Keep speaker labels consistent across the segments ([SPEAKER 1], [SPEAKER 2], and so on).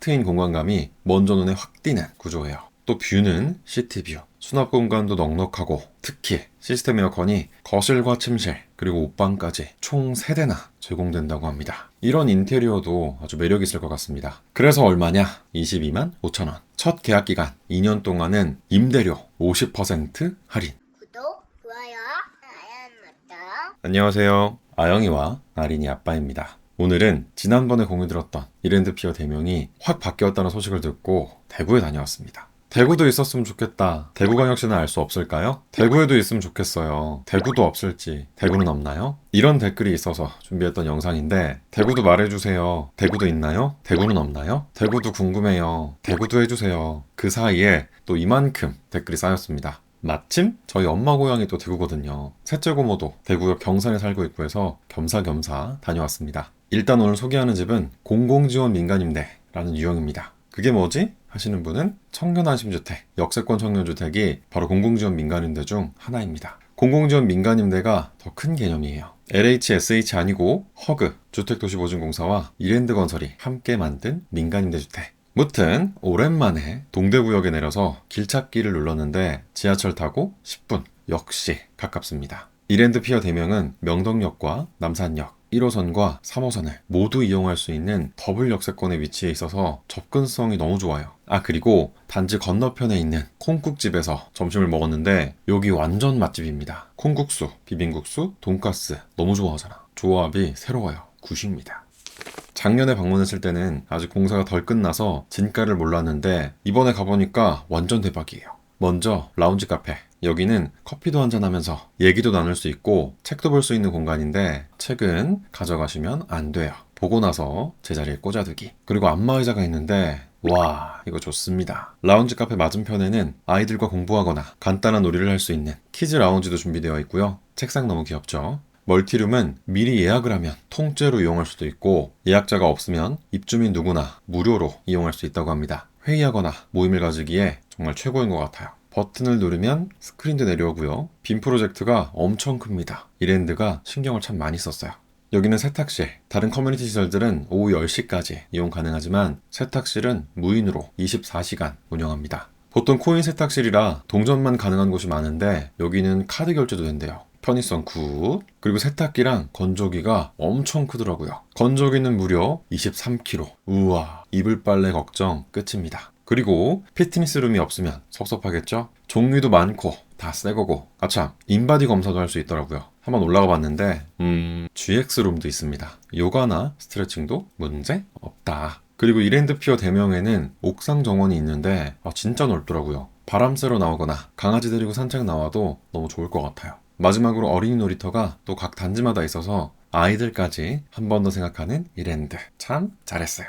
[SPEAKER 1] 트인 공간감이 먼저 눈에 확 띄는 구조예요. 또 뷰는 시티뷰, 수납 공간도 넉넉하고 특히 시스템 에어컨이 거실과 침실 그리고 옷방까지 총 3대나 제공된다고 합니다. 이런 인테리어도 아주 매력 있을 것 같습니다. 그래서 얼마냐? 22만 5천 원. 첫 계약 기간 2년 동안은 임대료 50% 할인.
[SPEAKER 2] 구독, 좋아요, 알람 맞다.
[SPEAKER 1] 안녕하세요. 아영이와 아린이 아빠입니다. 오늘은 지난번에 공유 들었던 이랜드 피어 대명이 확 바뀌었다는 소식을 듣고 대구에 다녀왔습니다. 대구도 있었으면 좋겠다. 대구광역시는 알 수 없을까요? 대구에도 있으면 좋겠어요. 대구도 없을지, 대구는 없나요? 이런 댓글이 있어서 준비했던 영상인데, 대구도 말해주세요. 대구도 있나요? 대구는 없나요? 대구도 궁금해요. 대구도 해주세요. 그 사이에 또 이만큼 댓글이 쌓였습니다. 마침 저희 엄마 고향이 또 대구거든요. 셋째 고모도 대구역 경산에 살고 있고 해서 겸사겸사 다녀왔습니다. 일단 오늘 소개하는 집은 공공지원 민간임대라는 유형입니다. 그게 뭐지? 하시는 분은 청년안심주택, 역세권 청년주택이 바로 공공지원 민간임대 중 하나입니다. 공공지원 민간임대가 더 큰 개념이에요. LHSH 아니고 허그, 주택도시보증공사와 이랜드건설이 함께 만든 민간임대주택. 무튼 오랜만에 동대구역에 내려서 길찾기를 눌렀는데 지하철 타고 10분 역시 가깝습니다. 이랜드 피어 대명은 명덕역과 남산역, 1호선과 3호선을 모두 이용할 수 있는 더블 역세권에 위치해 있어서 접근성이 너무 좋아요. 아 그리고 단지 건너편에 있는 콩국집에서 점심을 먹었는데 여기 완전 맛집입니다. 콩국수, 비빔국수, 돈가스 너무 좋아하잖아. 조합이 새로워요. 굿입니다. 작년에 방문했을 때는 아직 공사가 덜 끝나서 진가를 몰랐는데 이번에 가보니까 완전 대박이에요. 먼저 라운지 카페. 여기는 커피도 한잔하면서 얘기도 나눌 수 있고 책도 볼 수 있는 공간인데 책은 가져가시면 안 돼요. 보고 나서 제자리에 꽂아두기. 그리고 안마의자가 있는데 와 이거 좋습니다. 라운지 카페 맞은편에는 아이들과 공부하거나 간단한 놀이를 할 수 있는 키즈 라운지도 준비되어 있고요. 책상 너무 귀엽죠? 멀티룸은 미리 예약을 하면 통째로 이용할 수도 있고 예약자가 없으면 입주민 누구나 무료로 이용할 수 있다고 합니다. 회의하거나 모임을 가지기에 정말 최고인 것 같아요. 버튼을 누르면 스크린도 내려오고요. 빔 프로젝트가 엄청 큽니다. 이랜드가 신경을 참 많이 썼어요. 여기는 세탁실, 다른 커뮤니티 시설들은 오후 10시까지 이용 가능하지만 세탁실은 무인으로 24시간 운영합니다. 보통 코인 세탁실이라 동전만 가능한 곳이 많은데 여기는 카드 결제도 된대요. 편의성 굿. 그리고 세탁기랑 건조기가 엄청 크더라고요. 건조기는 무려 23kg. 우와, 이불 빨래 걱정 끝입니다. 그리고 피트니스룸이 없으면 섭섭하겠죠? 종류도 많고 다 새 거고 아참 인바디 검사도 할 수 있더라고요. 한번 올라가 봤는데 음 GX룸도 있습니다. 요가나 스트레칭도 문제 없다. 그리고 이랜드 피어 대명에는 옥상 정원이 있는데 아, 진짜 넓더라고요. 바람 쐬러 나오거나 강아지 데리고 산책 나와도 너무 좋을 것 같아요. 마지막으로 어린이 놀이터가 또 각 단지마다 있어서 아이들까지 한 번 더 생각하는 이랜드. 참 잘했어요.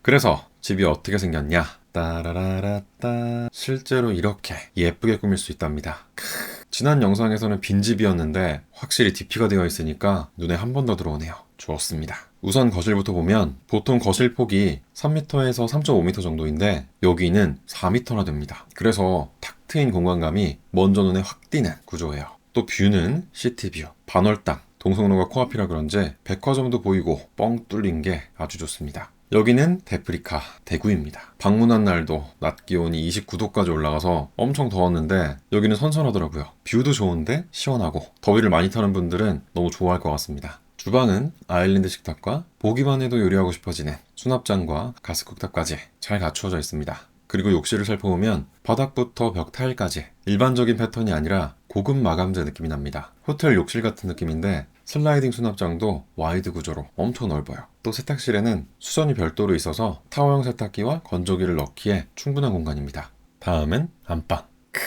[SPEAKER 1] 그래서 집이 어떻게 생겼냐? 따라라라따. 실제로 이렇게 예쁘게 꾸밀 수 있답니다. 크. 지난 영상에서는 빈집이었는데 확실히 DP가 되어 있으니까 눈에 한 번 더 들어오네요. 좋습니다. 우선 거실부터 보면 보통 거실 폭이 3m에서 3.5m 정도인데 여기는 4m나 됩니다. 그래서 탁 트인 공간감이 먼저 눈에 확 띄는 구조예요. 또 뷰는 시티뷰, 반월당, 동성로가 코앞이라 그런지 백화점도 보이고 뻥 뚫린 게 아주 좋습니다. 여기는 데프리카 대구입니다. 방문한 날도 낮 기온이 29도까지 올라가서 엄청 더웠는데 여기는 선선하더라고요. 뷰도 좋은데 시원하고 더위를 많이 타는 분들은 너무 좋아할 것 같습니다. 주방은 아일랜드 식탁과 보기만 해도 요리하고 싶어지는 수납장과 가스쿡탑까지 잘 갖추어져 있습니다. 그리고 욕실을 살펴보면 바닥부터 벽 타일까지 일반적인 패턴이 아니라 고급 마감재 느낌이 납니다. 호텔 욕실 같은 느낌인데 슬라이딩 수납장도 와이드 구조로 엄청 넓어요. 또 세탁실에는 수전이 별도로 있어서 타워형 세탁기와 건조기를 넣기에 충분한 공간입니다. 다음은 안방. 크으,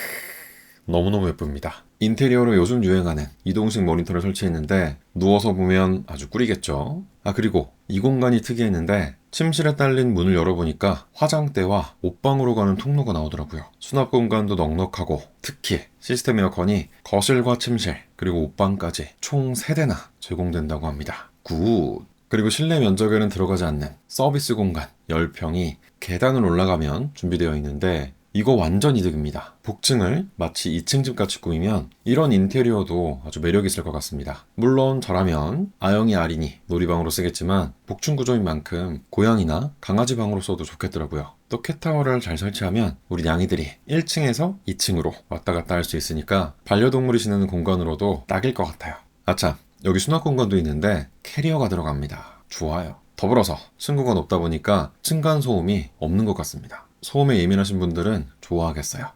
[SPEAKER 1] 너무너무 예쁩니다. 인테리어로 요즘 유행하는 이동식 모니터를 설치했는데 누워서 보면 아주 꿀이겠죠. 아 그리고 이 공간이 특이했는데 침실에 딸린 문을 열어보니까 화장대와 옷방으로 가는 통로가 나오더라고요. 수납 공간도 넉넉하고 특히 시스템 에어컨이 거실과 침실 그리고 옷방까지 총 3대나 제공된다고 합니다. 굿! 그리고 실내 면적에는 들어가지 않는 서비스 공간 10평이 계단을 올라가면 준비되어 있는데 이거 완전 이득입니다. 복층을 마치 2층 집 같이 꾸미면 이런 인테리어도 아주 매력 있을 것 같습니다. 물론 저라면 아영이 아린이 놀이방으로 쓰겠지만 복층 구조인 만큼 고양이나 강아지 방으로 써도 좋겠더라고요. 또 캣타워를 잘 설치하면 우리 냥이들이 1층에서 2층으로 왔다 갔다 할 수 있으니까 반려동물이 지내는 공간으로도 딱일 것 같아요. 아참 여기 수납 공간도 있는데 캐리어가 들어갑니다. 좋아요. 더불어서 층고가 높다 보니까 층간 소음이 없는 것 같습니다. 소음에 예민하신 분들은 좋아하겠어요.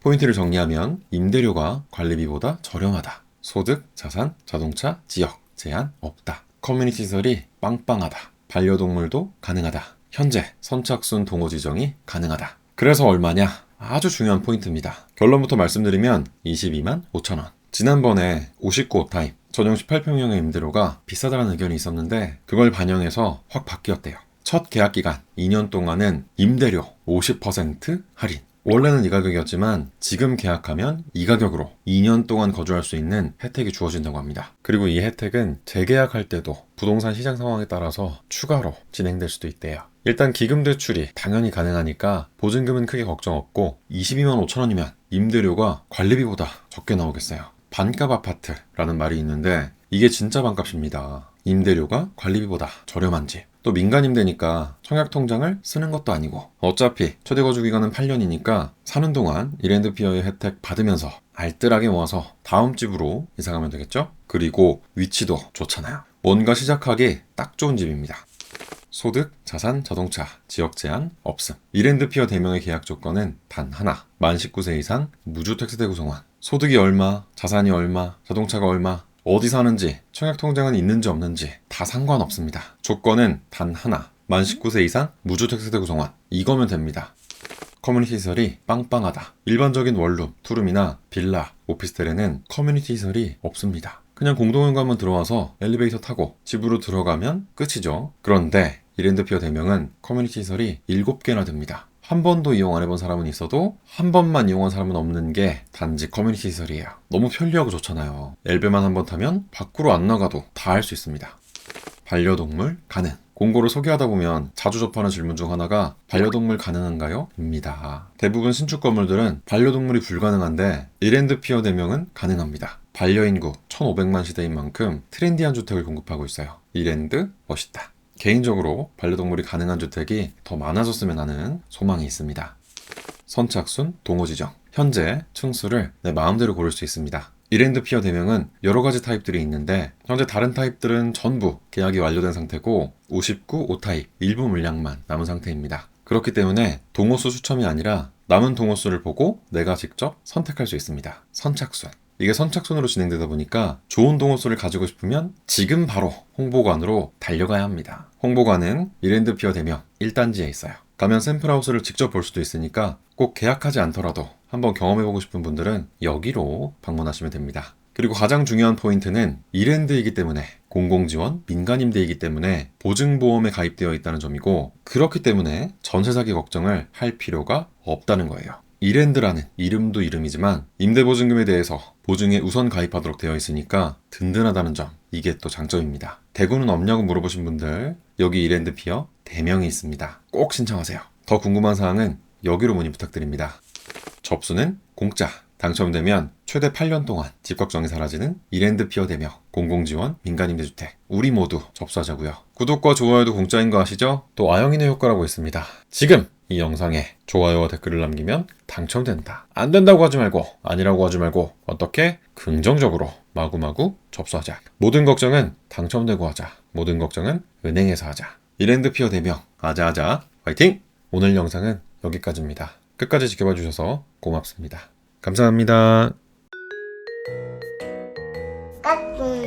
[SPEAKER 1] 포인트를 정리하면 임대료가 관리비보다 저렴하다. 소득, 자산, 자동차, 지역 제한 없다. 커뮤니티 시설이 빵빵하다. 반려동물도 가능하다. 현재 선착순 동호 지정이 가능하다. 그래서 얼마냐? 아주 중요한 포인트입니다. 결론부터 말씀드리면 22만 5천 원. 지난번에 59 오타임 전용 18평형의 임대료가 비싸다는 의견이 있었는데 그걸 반영해서 확 바뀌었대요. 첫 계약 기간 2년 동안은 임대료 50% 할인. 원래는 이 가격이었지만 지금 계약하면 이 가격으로 2년 동안 거주할 수 있는 혜택이 주어진다고 합니다. 그리고 이 혜택은 재계약할 때도 부동산 시장 상황에 따라서 추가로 진행될 수도 있대요. 일단 기금 대출이 당연히 가능하니까 보증금은 크게 걱정 없고 22만 5천 원이면 임대료가 관리비보다 적게 나오겠어요. 반값 아파트라는 말이 있는데 이게 진짜 반값입니다. 임대료가 관리비보다 저렴한 집. 또 민간 임대니까 청약 통장을 쓰는 것도 아니고 어차피 최대 거주 기간은 8년이니까 사는 동안 이랜드피어의 혜택 받으면서 알뜰하게 모아서 다음 집으로 이사 가면 되겠죠? 그리고 위치도 좋잖아요. 뭔가 시작하기 딱 좋은 집입니다. 소득, 자산, 자동차, 지역 제한 없음. 이랜드피어 대명의 계약 조건은 단 하나. 만 19세 이상 무주택 세대 구성원. 소득이 얼마, 자산이 얼마, 자동차가 얼마, 어디 사는지, 청약 통장은 있는지 없는지 다 상관없습니다. 조건은 단 하나. 만 19세 이상 무주택 세대 구성원. 이거면 됩니다. 커뮤니티 시설이 빵빵하다. 일반적인 원룸, 투룸이나 빌라, 오피스텔에는 커뮤니티 시설이 없습니다. 그냥 공동현관만 들어와서 엘리베이터 타고 집으로 들어가면 끝이죠. 그런데 이랜드피어 대명은 커뮤니티 시설이 7개나 됩니다. 한 번도 이용 안 해본 사람은 있어도 한 번만 이용한 사람은 없는 게 단지 커뮤니티 시설이에요. 너무 편리하고 좋잖아요. 엘베만 한 번 타면 밖으로 안 나가도 다 할 수 있습니다. 반려동물 가능. 공고를 소개하다 보면 자주 접하는 질문 중 하나가 반려동물 가능한가요? 입니다. 대부분 신축 건물들은 반려동물이 불가능한데 이랜드 피어 대명은 가능합니다. 반려인구 1500만 시대인 만큼 트렌디한 주택을 공급하고 있어요. 이랜드 멋있다. 개인적으로 반려동물이 가능한 주택이 더 많아졌으면 하는 소망이 있습니다. 선착순 동호 지정. 현재 층수를 내 마음대로 고를 수 있습니다. 이랜드 피어 대명은 여러 가지 타입들이 있는데 현재 다른 타입들은 전부 계약이 완료된 상태고 59 5타입 일부 물량만 남은 상태입니다. 그렇기 때문에 동호수 추첨이 아니라 남은 동호수를 보고 내가 직접 선택할 수 있습니다. 선착순. 이게 선착순으로 진행되다 보니까 좋은 동호수를 가지고 싶으면 지금 바로 홍보관으로 달려가야 합니다. 홍보관은 이랜드 피어 대명 1단지에 있어요. 가면 샘플하우스를 직접 볼 수도 있으니까 꼭 계약하지 않더라도 한번 경험해보고 싶은 분들은 여기로 방문하시면 됩니다. 그리고 가장 중요한 포인트는 이랜드이기 때문에 공공지원, 민간임대이기 때문에 보증보험에 가입되어 있다는 점이고 그렇기 때문에 전세 사기 걱정을 할 필요가 없다는 거예요. 이랜드라는 이름도 이름이지만 임대보증금에 대해서 보증에 우선 가입하도록 되어 있으니까 든든하다는 점 이게 또 장점입니다. 대구는 없냐고 물어보신 분들 여기 이랜드 피어 대명이 있습니다. 꼭 신청하세요. 더 궁금한 사항은 여기로 문의 부탁드립니다. 접수는 공짜. 당첨되면 최대 8년 동안 집 걱정이 사라지는 이랜드 피어 대명 공공지원 민간임대주택 우리 모두 접수하자고요. 구독과 좋아요도 공짜인 거 아시죠? 또 아영인의 효과라고 있습니다. 지금 이 영상에 좋아요와 댓글을 남기면 당첨된다. 안 된다고 하지 말고 아니라고 하지 말고 어떻게 긍정적으로 마구마구 접수하자. 모든 걱정은 당첨되고 하자. 모든 걱정은 은행에서 하자. 이랜드 피어 대명 아자아자 화이팅! 오늘 영상은 여기까지입니다. 끝까지 지켜봐 주셔서 고맙습니다. 감사합니다.
[SPEAKER 2] 까꿍